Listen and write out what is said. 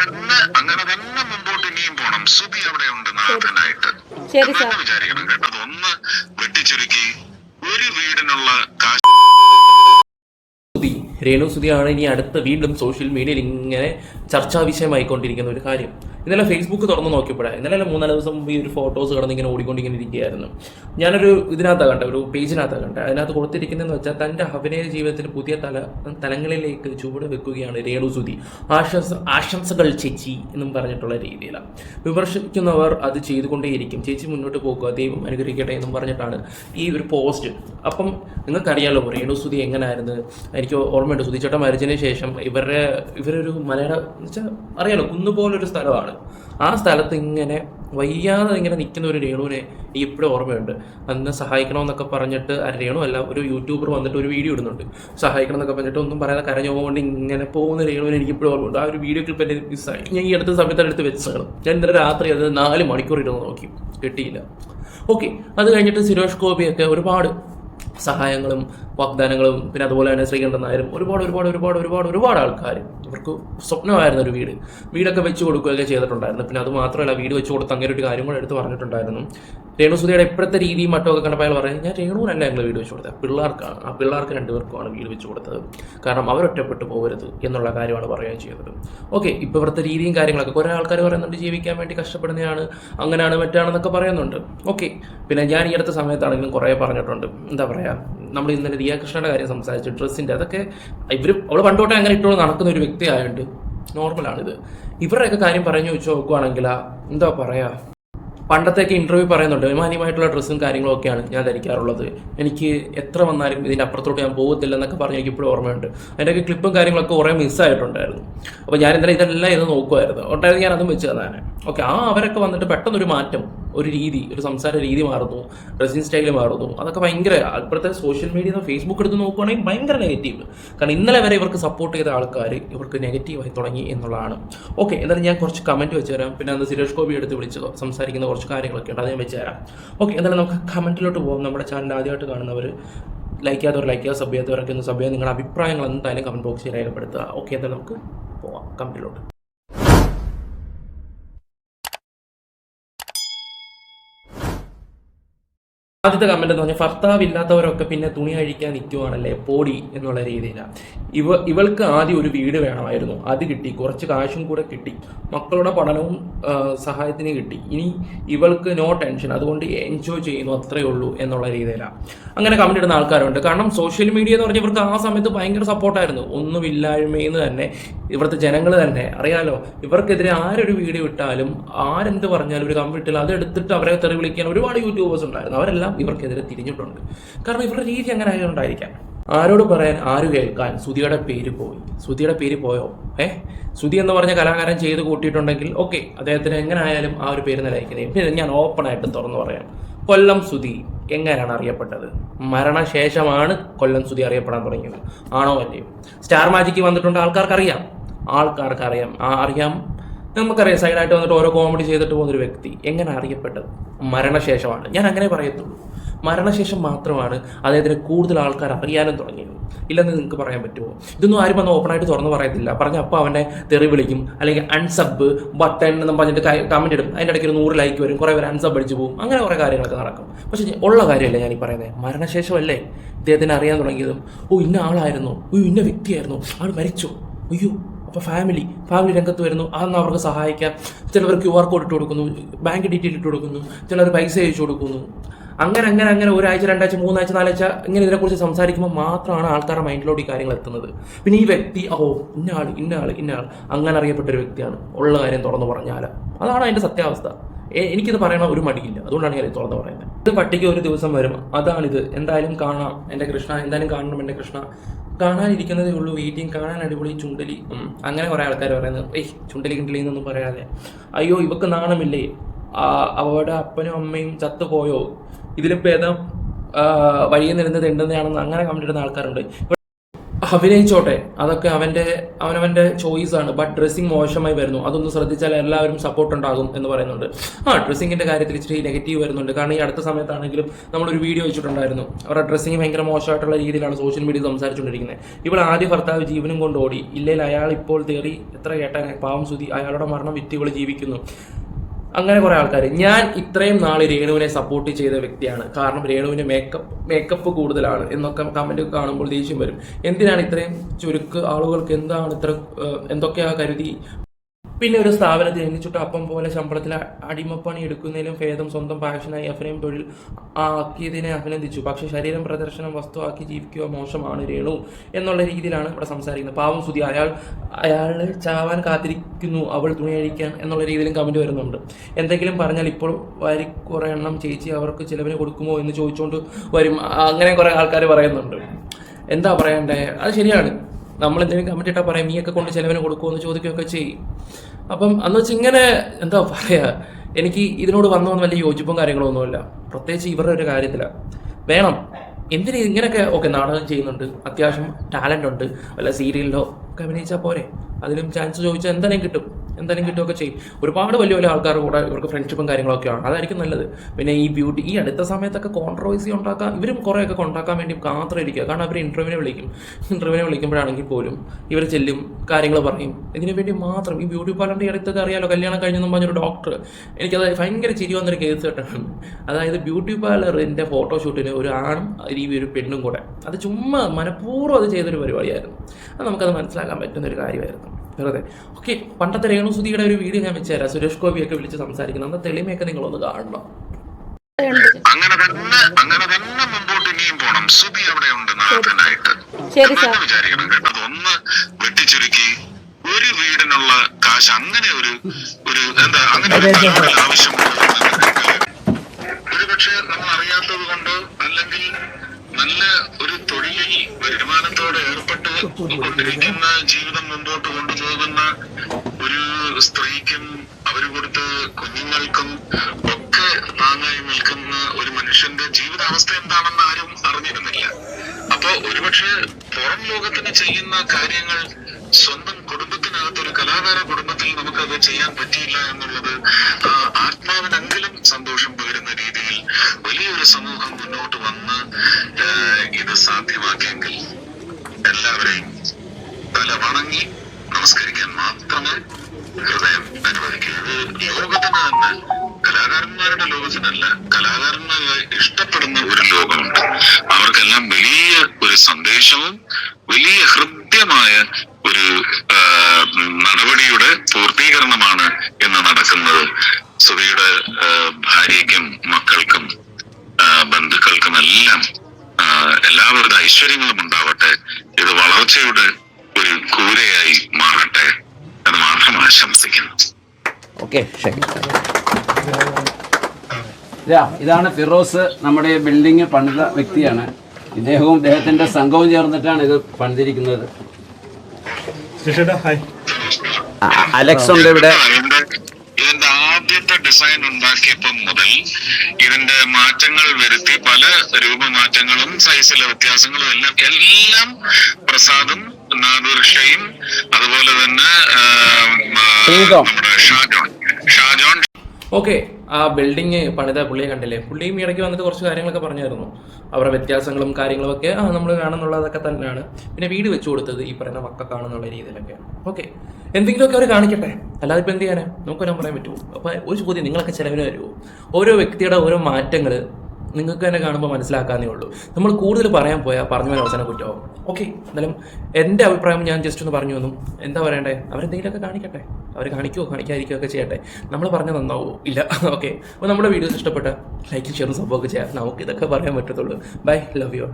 തന്നെ അങ്ങനെ തന്നെ മുമ്പോട്ട് ഇനിയും പോണം. സുബി അവിടെ ഉണ്ട് നാഥനായിട്ട്. ശരി സാർ. വിചാരിക്കണം കേട്ടോ. അതൊന്ന് വെട്ടിച്ചുരുക്കി ഒരു വീടിനുള്ള കാശ് സുതി രേണു സുതിയാണ് ഇനി അടുത്ത വീണ്ടും സോഷ്യൽ മീഡിയയിൽ ഇങ്ങനെ ചർച്ചാ വിഷയമായിക്കൊണ്ടിരിക്കുന്ന ഒരു കാര്യം. ഇന്നലെ ഫേസ്ബുക്ക് തുറന്ന് നോക്കിയപ്പോഴാണ് ഇന്നലെ മൂന്നാൽ ദിവസം മുമ്പ് ഈ ഒരു ഫോട്ടോസ് കടന്നിങ്ങനെ ഓടിക്കൊണ്ടിങ്ങനെ ഇരിക്കുകയായിരുന്നു. ഞാനൊരു ഇതിനകത്താണ് കണ്ട ഒരു പേജിനകത്താണ് കണ്ട അതിനകത്ത് കൊടുത്തിരിക്കുന്നതെന്ന് വെച്ചാൽ തന്റെ അഭിനയ ജീവിതത്തിൽ പുതിയ തല തലങ്ങളിലേക്ക് ചുവട് വെക്കുകയാണ് രേണു സുതി ആശംസ ആശംസകൾ ചേച്ചി എന്നും പറഞ്ഞിട്ടുള്ള രീതിയിലാണ് വിമർശിക്കുന്നവർ അത് ചെയ്തുകൊണ്ടേയിരിക്കും. ചേച്ചി മുന്നോട്ട് പോകുക ദൈവം അനുഗ്രഹിക്കട്ടെ എന്നും പറഞ്ഞിട്ടാണ് ഈ ഒരു പോസ്റ്റ് അപ്പം നിങ്ങൾക്കറിയാലോ രേണു സുതി എങ്ങനെയായിരുന്നു എനിക്ക് ഓർമ്മയുണ്ട് സുതിച്ചേട്ടൻ മരിച്ചതിന് ശേഷം ഇവരുടെ ഇവരൊരു മലയാള വെച്ചാൽ അറിയാലോ കുന്നുപോലൊരു സ്ഥലമാണ്. ആ സ്ഥലത്ത് ഇങ്ങനെ വയ്യാതെ ഇങ്ങനെ നിൽക്കുന്ന ഒരു രേണുവിനെ എനിക്ക് ഇപ്പോഴും ഓർമ്മയുണ്ട്. അന്ന് സഹായിക്കണമെന്നൊക്കെ പറഞ്ഞിട്ട് ആ രേണു അല്ല ഒരു യൂട്യൂബർ വന്നിട്ട് ഒരു വീഡിയോ ഇടുന്നുണ്ട്. സഹായിക്കണം എന്നൊക്കെ പറഞ്ഞിട്ട് ഒന്നും പറയാതെ കരഞ്ഞുകൊണ്ട് ഇങ്ങനെ പോകുന്ന രേണുവിനെ എനിക്ക് ഇപ്പോഴും ഓർമ്മയുണ്ട്. ആ ഒരു വീഡിയോ ക്ലിപ്പ് എന്റെ മിസ്സായി. ഞാൻ ഈ അടുത്ത സമയത്ത് എടുത്ത് വെച്ചാണ് ഞാൻ ഇന്നലെ രാത്രി അത് നാല് മണിക്കൂർ ഇരുന്ന് നോക്കി. കിട്ടിയില്ല. ഓക്കെ അത് കഴിഞ്ഞിട്ട് സുരേഷ് ഗോപിയൊക്കെ ഒരുപാട് സഹായങ്ങളും വാഗ്ദാനങ്ങളും പിന്നെ അതുപോലെ തന്നെ ശ്രീകണ്ഠൻ നായരും ഒരുപാട് ഒരുപാട് ഒരുപാട് ഒരുപാട് ഒരുപാട് ആൾക്കാർ ഇവർക്ക് സ്വപ്നമായിരുന്നു ഒരു വീട്. വീടൊക്കെ വെച്ച് കൊടുക്കുകയൊക്കെ ചെയ്തിട്ടുണ്ടായിരുന്നു. പിന്നെ അത് മാത്രമല്ല വീട് വെച്ച് കൊടുത്ത് അങ്ങനെ ഒരു കാര്യം കൂടെ എടുത്ത് പറഞ്ഞിട്ടുണ്ടായിരുന്നു. രേണു രേണുസുതിയുടെ ഇപ്പോഴത്തെ രീതിയും മറ്റൊക്കെ കണ്ടപ്പോൾ അയാൾ പറയും ഞാൻ രേണുവിനല്ല ഞങ്ങൾ വീട് വെച്ച് കൊടുത്തത്. പിള്ളേർക്കാണ്. ആ പിള്ളേർക്ക് രണ്ടുപേർക്കുമാണ് വീട് വെച്ച് കൊടുത്തത്. കാരണം അവരൊറ്റപ്പെട്ടു പോകരുത് എന്നുള്ള കാര്യമാണ് പറയുകയും ചെയ്തത്. ഓക്കെ ഇപ്പോൾ ഇവിടുത്തെ രീതിയും കാര്യങ്ങളൊക്കെ കുറേ ആൾക്കാർ പറയുന്നുണ്ട് ജീവിക്കാൻ വേണ്ടി കഷ്ടപ്പെടുന്നതാണ് അങ്ങനെയാണ് മറ്റാണെന്നൊക്കെ പറയുന്നുണ്ട്. ഓക്കെ പിന്നെ ഞാൻ ഈ അടുത്ത സമയത്താണെങ്കിലും കുറേ പറഞ്ഞിട്ടുണ്ട്. എന്താ പറയുക നമ്മൾ ഇന്നലെ ദിയ കൃഷ്ണയുടെ കാര്യം സംസാരിച്ചു ഡ്രസ്സിന്റെ അതൊക്കെ ഇവർ അവൾ പണ്ടോട്ടെ അങ്ങനെ ഇട്ടുകൊണ്ട് നടക്കുന്ന ഒരു വ്യക്തി ആയതുകൊണ്ട് നോർമലാണിത് ഇവരുടെയൊക്കെ കാര്യം പറഞ്ഞു വെച്ച് നോക്കുവാണെങ്കിൽ എന്താ പറയാ? പണ്ടത്തേക്ക് ഇന്റർവ്യൂ പറയുന്നുണ്ട് മാന്യമായിട്ടുള്ള ഡ്രസ്സും കാര്യങ്ങളും ഒക്കെയാണ് ഞാൻ ധരിക്കാറുള്ളത്. എനിക്ക് എത്ര വന്നാലും ഇതിന്റെ അപ്പുറത്തോട്ട് ഞാൻ പോകത്തില്ല എന്നൊക്കെ പറഞ്ഞ് എനിക്ക് ഇപ്പോഴും ഓർമ്മയുണ്ട്. അതിന്റെയൊക്കെ ക്ലിപ്പും കാര്യങ്ങളൊക്കെ കുറേ മിസ്സായിട്ടുണ്ടായിരുന്നു അപ്പോൾ ഞാൻ എന്തായാലും ഇതെല്ലാം ഇത് നോക്കുമായിരുന്നു ഒട്ടായിരുന്നു ഞാൻ അതും വെച്ച് തന്നെ ഓക്കെ ആ അവരൊക്കെ വന്നിട്ട് പെട്ടെന്നൊരു മാറ്റം ഒരു രീതി ഒരു സംസാര രീതി മാറുന്നു ഡ്രസ്സിങ് സ്റ്റൈൽ മാറുന്നു. അതൊക്കെ ഭയങ്കര ഇപ്പോഴത്തെ സോഷ്യൽ മീഡിയ ഫേസ്ബുക്ക് എടുത്ത് നോക്കുകയാണെങ്കിൽ ഭയങ്കര നെഗറ്റീവ് കാരണം ഇന്നലെ വരെ ഇവർക്ക് സപ്പോർട്ട് ചെയ്ത ആൾക്കാർ ഇവർക്ക് നെഗറ്റീവായി തുടങ്ങി എന്നുള്ളതാണ്. ഓക്കെ എന്തായാലും ഞാൻ കുറച്ച് കമന്റ് വെച്ച് തരാം. പിന്നെ അന്ന് സുരേഷ് ഗോപി എടുത്ത് വിളിച്ച് സംസാരിക്കുന്ന കുറച്ച് കാര്യങ്ങളൊക്കെ ഉണ്ട് അത് ഞാൻ വെച്ച് തരാം. ഓക്കെ എന്തായാലും നമുക്ക് കമന്റിലോട്ട് പോകാം നമ്മുടെ ചാനൽ ആദ്യമായിട്ട് കാണുന്നവർ ലൈക്ക് ചെയ്യാത്തവർ ലൈക്ക് ചെയ്യുക സബ് ചെയ്യാത്തവരൊക്കെ ഒന്ന് സബ് ചെയ്യുക. നിങ്ങളുടെ അഭിപ്രായങ്ങൾ എന്തായാലും കമന്റ് ബോക്സിൽ രേഖപ്പെടുത്തുക. ഓക്കെ എന്തായാലും നമുക്ക് പോവാം. കമന്റിലോട്ട് ആദ്യത്തെ കമന്റ് എന്ന് പറഞ്ഞാൽ ഭർത്താവില്ലാത്തവരൊക്കെ പിന്നെ തുണി അഴിക്കാൻ നിൽക്കുവാണല്ലേ പോടി എന്നുള്ള രീതിയിലാണ് ഇവ ഇവൾക്ക് ആദ്യം ഒരു വീട് വേണമായിരുന്നു. അത് കിട്ടി കുറച്ച് കാശും കൂടെ കിട്ടി. മക്കളുടെ പഠനവും സഹായത്തിന് കിട്ടി. ഇനി ഇവൾക്ക് നോ ടെൻഷൻ അതുകൊണ്ട് എൻജോയ് ചെയ്യുന്നു അത്രയേ ഉള്ളൂ എന്നുള്ള രീതിയിലാണ് അങ്ങനെ കമന്റ് ഇടുന്ന ആൾക്കാരുണ്ട്. കാരണം സോഷ്യൽ മീഡിയ എന്ന് പറഞ്ഞാൽ ഇവർക്ക് ആ സമയത്ത് ഭയങ്കര സപ്പോർട്ടായിരുന്നു ഒന്നുമില്ലായ്മയിൽ നിന്ന് തന്നെ ഇവിടുത്തെ ജനങ്ങൾ തന്നെ അറിയാലോ? ഇവർക്കെതിരെ ആരൊരു വീഡിയോ ഇട്ടാലും ആരെന്ത് പറഞ്ഞാലും ഒരു കമന്റ് ഇട്ടാലും അത് എടുത്തിട്ട് അവരെ തെറി വിളിക്കാൻ ഒരുപാട് യൂട്യൂബേഴ്സ് ഉണ്ടായിരുന്നു. അവരെല്ലാം ഇവർക്കെതിരെ തിരിഞ്ഞിട്ടുണ്ട്. കാരണം ഇവരുടെ രീതി അങ്ങനെ ആയതുകൊണ്ടായിരിക്കാം ആരോട് പറയാൻ ആര് കേൾക്കാൻ? സുധിയുടെ പേര് പോയി. സുധിയുടെ പേര് പോയോ? ഏ? സുധി എന്ന് പറഞ്ഞ കലാകാരൻ ചെയ്ത് കൂട്ടിയിട്ടുണ്ടെങ്കിൽ ഓക്കെ അദ്ദേഹത്തിന് എങ്ങനെ ആയാലും ആ ഒരു പേര് നിലനിൽക്കുന്നത് പിന്നെ ഞാൻ ഓപ്പണായിട്ട് തുറന്നു പറയാം. കൊല്ലം സുധി എങ്ങനെയാണ് അറിയപ്പെട്ടത്? മരണശേഷമാണ് കൊല്ലം സുധി അറിയപ്പെടാൻ തുടങ്ങിയത്. ആണോ അല്ലയോ? സ്റ്റാർ മാജിക്ക് വന്നിട്ടുണ്ട് ആൾക്കാർക്ക് അറിയാം ആൾക്കാർക്ക് അറിയാം അറിയാം. നമുക്കറിയാം സൈഡായിട്ട് വന്നിട്ട് ഓരോ കോമഡി ചെയ്തിട്ട് പോകുന്നൊരു വ്യക്തി എങ്ങനെ അറിയപ്പെട്ടത്? മരണശേഷമാണ്. ഞാൻ അങ്ങനെ പറയത്തുള്ളൂ. മരണശേഷം മാത്രമാണ് അദ്ദേഹത്തിന് കൂടുതൽ ആൾക്കാർ അറിയാനും തുടങ്ങിയത്. ഇല്ലെന്ന് നിങ്ങൾക്ക് പറയാൻ പറ്റുമോ? ഇതൊന്നും ആരും വന്ന് ഓപ്പണായിട്ട് തുറന്ന് പറയത്തില്ല. പറഞ്ഞ അപ്പോൾ അവന്റെ തെറി വിളിക്കും അല്ലെങ്കിൽ അൺസബ് ബട്ടൺ എന്നും പറഞ്ഞിട്ട് കമന്റ് ഇടും. അതിന്റെ ഇടയ്ക്ക് ഒരു നൂറ് ലൈക്ക് വരും കുറേ പേര് അൺസബ് അടിച്ചു പോകും. അങ്ങനെ കുറേ കാര്യങ്ങളൊക്കെ നടക്കും. പക്ഷേ ഉള്ള കാര്യമല്ല ഞാൻ ഈ പറയുന്നത് മരണശേഷമല്ലേ ഇദ്ദേഹത്തിന് അറിയാൻ തുടങ്ങിയതും. ഓ ഇന്ന ആളായിരുന്നു. ഓ ഇന്ന വ്യക്തിയായിരുന്നു. ആൾ മരിച്ചു. അയ്യോ. അപ്പോൾ ഫാമിലി ഫാമിലി രംഗത്ത് വരുന്നു. അതൊന്നും അവർക്ക് സഹായിക്കാം. ചിലവർ ക്യു ആർ കോഡ് ഇട്ട് കൊടുക്കുന്നു ബാങ്ക് ഡീറ്റെയിൽ ഇട്ട് കൊടുക്കുന്നു ചിലർ പൈസ അയച്ചു കൊടുക്കുന്നു. അങ്ങനെ അങ്ങനെ അങ്ങനെ ഒരാഴ്ച രണ്ടാഴ്ച മൂന്നാഴ്ച നാലാഴ്ച ഇങ്ങനെ ഇതിനെക്കുറിച്ച് സംസാരിക്കുമ്പോൾ മാത്രമാണ് ആൾക്കാരുടെ മൈൻഡിലോട്ട് ഈ കാര്യങ്ങൾ എത്തുന്നത്. പിന്നെ ഈ വ്യക്തി ഓ ഇന്ന ആൾ ഇന്ന ആൾ ഇന്ന ആൾ അങ്ങനെ അറിയപ്പെട്ട ഒരു വ്യക്തിയാണ്. ഉള്ള കാര്യം തുറന്നു പറഞ്ഞാൽ അതാണ് അതിന്റെ സത്യാവസ്ഥ. എനിക്കിത് പറയണ ഒരു മടിയില്ല. അതുകൊണ്ടാണ് ഞാൻ തുറന്ന് പറയുന്നത്. ഇത് പട്ടിക ഒരു ദിവസം വരും. അതാണിത്. എന്തായാലും കാണാം. എന്റെ കൃഷ്ണ എന്തായാലും കാണണം എന്റെ കൃഷ്ണ. കാണാനിരിക്കുന്നതേ ഉള്ളൂ. വീട്ടിയും കാണാൻ അടിപൊളി ചുണ്ടലി. അങ്ങനെ കുറേ ആൾക്കാർ പറയുന്നത്. ഏയ് ചുണ്ടലി കിണ്ടലി എന്നൊന്നും പറയാതെ. അയ്യോ ഇവക്ക് നാണമില്ലേ? അവളുടെ അപ്പനും അമ്മയും ചത്തുപോയോ? ഇതിലും ഭേദം ആ, വഴിയിൽ നിരുന്നത് ഉണ്ടെന്നാണെന്ന് അങ്ങനെ കമന്റ് ഇടുന്ന ആൾക്കാരുണ്ട്. അഭിനയിച്ചോട്ടെ. അതൊക്കെ അവന്റെ അവനവന്റെ ചോയ്സ് ആണ്. ബട്ട് ഡ്രസ്സിംഗ് മോശമായി വരുന്നു. അതൊന്ന് ശ്രദ്ധിച്ചാൽ എല്ലാവരും സപ്പോർട്ട് ഉണ്ടാകും എന്ന് പറയുന്നുണ്ട്. ആ ഡ്രസ്സിങ്ങിന്റെ കാര്യത്തിൽ ഇച്ചിരി നെഗറ്റീവ് വരുന്നുണ്ട്. കാരണം ഈ അടുത്ത സമയത്താണെങ്കിലും നമ്മളൊരു വീഡിയോ വെച്ചിട്ടുണ്ടായിരുന്നു. അവരുടെ ഡ്രസ്സിങ് ഭയങ്കര മോശമായിട്ടുള്ള രീതിയിലാണ് സോഷ്യൽ മീഡിയ സംസാരിച്ചുകൊണ്ടിരിക്കുന്നത്. ഇവൾ ആദ്യ ഭർത്താവ് ജീവനും കൊണ്ട് ഓടി. ഇല്ലെങ്കിൽ അയാൾ ഇപ്പോൾ തേറി എത്ര കേട്ടാൽ പാവം സുതി അയാളുടെ മരണം വിറ്റ് ഇവൾ ജീവിക്കുന്നു. അങ്ങനെ കുറെ ആൾക്കാർ ഞാൻ ഇത്രയും നാൾ രേണുവിനെ സപ്പോർട്ട് ചെയ്ത വ്യക്തിയാണ്. കാരണം രേണുവിന് മേക്കപ്പ് മേക്കപ്പ് കൂടുതലാണ് എന്നൊക്കെ കമന്റ് കാണുമ്പോൾ ദേഷ്യം വരും. എന്തിനാണ് ഇത്രയും ചുരുക്ക് ആളുകൾക്ക് എന്താണ് ഇത്ര എന്തൊക്കെയാ കരുതി പിന്നെ ഒരു സ്ഥാപനത്തിൽ എണ്ണിച്ചുട്ട അപ്പം പോലെ ശമ്പളത്തിൽ അടിമപ്പണി എടുക്കുന്നതിലും ഭേദം സ്വന്തം പാഷനായി അഭിനയം തൊഴിൽ ആക്കിയതിനെ അഭിനന്ദിച്ചു. പക്ഷെ ശരീരം പ്രദർശനം വസ്തുവാക്കി ജീവിക്കുക മോശമാണ് രേണു എന്നുള്ള രീതിയിലാണ് ഇവിടെ സംസാരിക്കുന്നത്. പാവം സുതി അയാൾ അയാൾ ചാവാൻ കാത്തിരിക്കുന്നു അവൾ തുണി അഴിക്കാൻ എന്നുള്ള രീതിയിലും കമന്റ് വരുന്നുണ്ട്. എന്തെങ്കിലും പറഞ്ഞാൽ ഇപ്പോൾ വരി കുറെ എണ്ണം ചേച്ചി അവർക്ക് ചിലവിന് കൊടുക്കുമോ എന്ന് ചോദിച്ചുകൊണ്ട് വരും. അങ്ങനെ കുറേ ആൾക്കാർ പറയുന്നുണ്ട്. എന്താ പറയണ്ടേ? അത് ശരിയാണ്. നമ്മൾ എന്തെങ്കിലും കമന്റ് ഇട്ടാൽ പറയാം നീയൊക്കെ കൊണ്ട് ചിലവിന് കൊടുക്കുമോ? എന്ന് ചോദിക്കുകയൊക്കെ ചെയ്യും. അപ്പം അന്ന് വെച്ച് ഇങ്ങനെ എന്താ പറയാ എനിക്ക് ഇതിനോട് വന്ന വലിയ യോജിപ്പും കാര്യങ്ങളൊന്നുമില്ല. പ്രത്യേകിച്ച് ഇവരുടെ ഒരു കാര്യത്തില. വേണം. എന്തിന് ഇങ്ങനെയൊക്കെ ഓക്കെ നാടകം ചെയ്യുന്നുണ്ട്? അത്യാവശ്യം ടാലന്റ് ഉണ്ട്. വല്ല സീരിയലിലോ ഒക്കെ അഭിനയിച്ചാൽ പോരെ? അതിലും ചാൻസ് ചോദിച്ചാൽ എന്തായാലും കിട്ടും. എന്തായാലും കിട്ടുമൊക്കെ ചെയ്യും. ഒരുപാട് വലിയ വലിയ ആൾക്കാർ കൂടെ ഇവർക്ക് ഫ്രണ്ട്ഷിപ്പും കാര്യങ്ങളൊക്കെയാണ്. അതായിരിക്കും നല്ലത്. പിന്നെ ഈ ബ്യൂട്ടി ഈ അടുത്ത സമയത്തൊക്കെ കോൺട്രവേഴ്സി ഉണ്ടാക്കാൻ ഇവരും കുറേയൊക്കെ ഉണ്ടാക്കാൻ വേണ്ടി കാത്തിരിക്കുക. കാരണം അവർ ഇന്റർവ്യൂവിനെ വിളിക്കും. ഇന്റർവ്യൂവിനെ വിളിക്കുമ്പോഴാണെങ്കിൽ പോലും ഇവർ ചെല്ലും കാര്യങ്ങൾ പറയും. ഇതിനു വേണ്ടി മാത്രം ഈ ബ്യൂട്ടി പാർലറിന്റെ അടുത്തൊക്കെ അറിയാലോ കല്യാണം കഴിഞ്ഞെന്നും പറഞ്ഞൊരു ഡോക്ടർ എനിക്കത് ഭയങ്കര ചിരി വന്നൊരു കേസ് കേട്ടിട്ടുണ്ട് അതായത് ബ്യൂട്ടി പാർലറിന്റെ ഫോട്ടോഷൂട്ടിന് ഒരു ആണും ഈ ഒരു പെണ്ണും കൂടെ. അത് ചുമ്മാ മനഃപൂർവം അത് ചെയ്തൊരു പരിപാടിയായിരുന്നു. അത് നമുക്കത് മനസ്സിലാക്കാൻ പറ്റുന്ന ഒരു കാര്യമായിരുന്നു. വെറുതെ. ഓക്കെ പണ്ടത്തെ രേണുസുതിയുടെ ഒരു വീഡിയോ ഞാൻ വെച്ചുതരാം. സുരേഷ് ഗോപിയൊക്കെ വിളിച്ച് സംസാരിക്കുന്നത് അന്ന് തെളിമയൊക്കെ നിങ്ങളൊന്ന് കാണണം. അങ്ങനെ തന്നെ അങ്ങനെ തന്നെ മുമ്പോട്ട് ഇനിയും പോണം. സുബി അവിടെ ഉണ്ട് വിചാരിക്കണം കേട്ടോ. അതൊന്ന് വെട്ടിച്ചുരുക്കി ഒരു വീടിനുള്ള കാശ് അങ്ങനെ ഒരു ഒരു എന്താ അങ്ങനെ ഒരു തലമുറയിൽ ആവശ്യമുള്ളത് ഒരുപക്ഷെ നമ്മൾ അറിയാത്തത് കൊണ്ട് അല്ലെങ്കിൽ നല്ല ഒരു തൊഴിലിൽ വരുമാനത്തോടെ ഏർപ്പെട്ട് കൊണ്ടിരിക്കുന്ന ജീവിതം മുമ്പോട്ട് കൊണ്ടുപോകുന്ന ഒരു സ്ത്രീക്കും അവർ കൊടുത്ത് കുഞ്ഞുങ്ങൾക്കും ഒക്കെ താങ്ങായി നിൽക്കുന്ന ഒരു മനുഷ്യന്റെ ജീവിതാവസ്ഥ എന്താണെന്ന് ആരും അറിഞ്ഞിരുന്നില്ല. അപ്പോ ഒരുപക്ഷെ പുറം ലോകത്തിന് ചെയ്യുന്ന കാര്യങ്ങൾ സ്വന്തം കുടുംബത്തിനകത്ത് ഒരു കലാകാര കുടുംബത്തിൽ നമുക്കത് ചെയ്യാൻ പറ്റിയില്ല എന്നുള്ളത് ആ സാധ്യമാക്കിയെങ്കിൽ എല്ലാവരെയും തല വണങ്ങി നമസ്കരിക്കാൻ മാത്രമേ ഹൃദയം അനുവദിക്കൂ ഇത് ലോകത്തിന് തന്നെ കലാകാരന്മാരുടെ ലോകത്തിനല്ല കലാകാരന്മാരെ ഇഷ്ടപ്പെടുന്ന ഒരു ലോകമുണ്ട്. അവർക്കെല്ലാം വലിയ ഒരു സന്ദേശവും വലിയ ഹൃദ്യമായ ഒരു നടപടിയുടെ പൂർത്തീകരണമാണ് ഇന്ന് നടക്കുന്നത്. സുബിയുടെ ഭാര്യയ്ക്കും മക്കൾക്കും ബന്ധുക്കൾക്കും എല്ലാം എല്ലാവരുടെ ഐശ്വര്യങ്ങളും ഉണ്ടാവട്ടെ. ഇത് വളർച്ചയുടെ ഒരു കൂരയായി മാറട്ടെ എന്ന് മാത്രം ആശംസിക്കുന്നു. ഓക്കെ ഇതാണ് ഫിറോസ് നമ്മുടെ ബിൽഡിംഗ് പണിത വ്യക്തിയാണ്. ഇദ്ദേഹവും ഇദ്ദേഹത്തിന്റെ സംഘവും ചേർന്നിട്ടാണ് ഇത് പണിതിരിക്കുന്നത്. അലക്സ് ഉണ്ട് ഇവിടെ. ഇതിന്റെ ആദ്യത്തെ ഡിസൈൻ ഉണ്ടാക്കിയപ്പം മുതൽ ഇതിന്റെ മാറ്റങ്ങൾ വരുത്തി പല രൂപമാറ്റങ്ങളും സൈസിലെ വ്യത്യാസങ്ങളും എല്ലാം എല്ലാം പ്രസാദും നാദുർഷയും അതുപോലെ തന്നെ. നമ്മുടെ ഷാജോൺ. ഷാജോൺ. ഓക്കെ ആ ബിൽഡിങ് പണിത പുള്ളിയെ കണ്ടില്ലേ? പുള്ളിയും ഈ ഇടയ്ക്ക് വന്നിട്ട് കുറച്ച് കാര്യങ്ങളൊക്കെ പറഞ്ഞായിരുന്നു. അവരുടെ വ്യത്യാസങ്ങളും കാര്യങ്ങളും ഒക്കെ ആ നമ്മൾ കാണുന്നുള്ളതൊക്കെ തന്നെയാണ്. പിന്നെ വീട് വെച്ചു കൊടുത്തത് ഈ പറയുന്ന മക്ക കാണുന്നുള്ള രീതിയിലൊക്കെ. ഓക്കെ എന്തെങ്കിലുമൊക്കെ അവർ കാണിക്കട്ടെ? അല്ലാതെ ഇപ്പം എന്ത് ചെയ്യാനാ? നമുക്കൊന്നും പറയാൻ പറ്റുമോ? അപ്പോൾ ഒരു ചോദ്യം നിങ്ങളൊക്കെ ചിലവിന് വരുമോ? ഓരോ വ്യക്തിയുടെ ഓരോ മാറ്റങ്ങൾ നിങ്ങൾക്ക് തന്നെ കാണുമ്പോൾ മനസ്സിലാക്കാന്നേ ഉള്ളൂ. നമ്മൾ കൂടുതൽ പറയാൻ പോയാൽ പറഞ്ഞു പോലെ അവസാനം കുറ്റമാവും ഓക്കെ എന്നാലും എന്റെ അഭിപ്രായം ഞാൻ ജസ്റ്റ് ഒന്ന് പറഞ്ഞു തന്നും. എന്താ പറയണ്ടേ? അവരെന്തെങ്കിലുമൊക്കെ കാണിക്കട്ടെ. അവർ കാണിക്കുമോ കാണിക്കാതിരിക്കുകയോ ഒക്കെ ചെയ്യട്ടെ. നമ്മൾ പറഞ്ഞ നന്നാവോ? ഇല്ല. ഓക്കെ അപ്പോൾ നമ്മുടെ വീഡിയോസ് ഇഷ്ടപ്പെട്ട ലൈക്കും ഷെയറും സംഭവമൊക്കെ ചെയ്യാം നമുക്ക് ഇതൊക്കെ പറയാൻ പറ്റത്തുള്ളൂ. Bye love you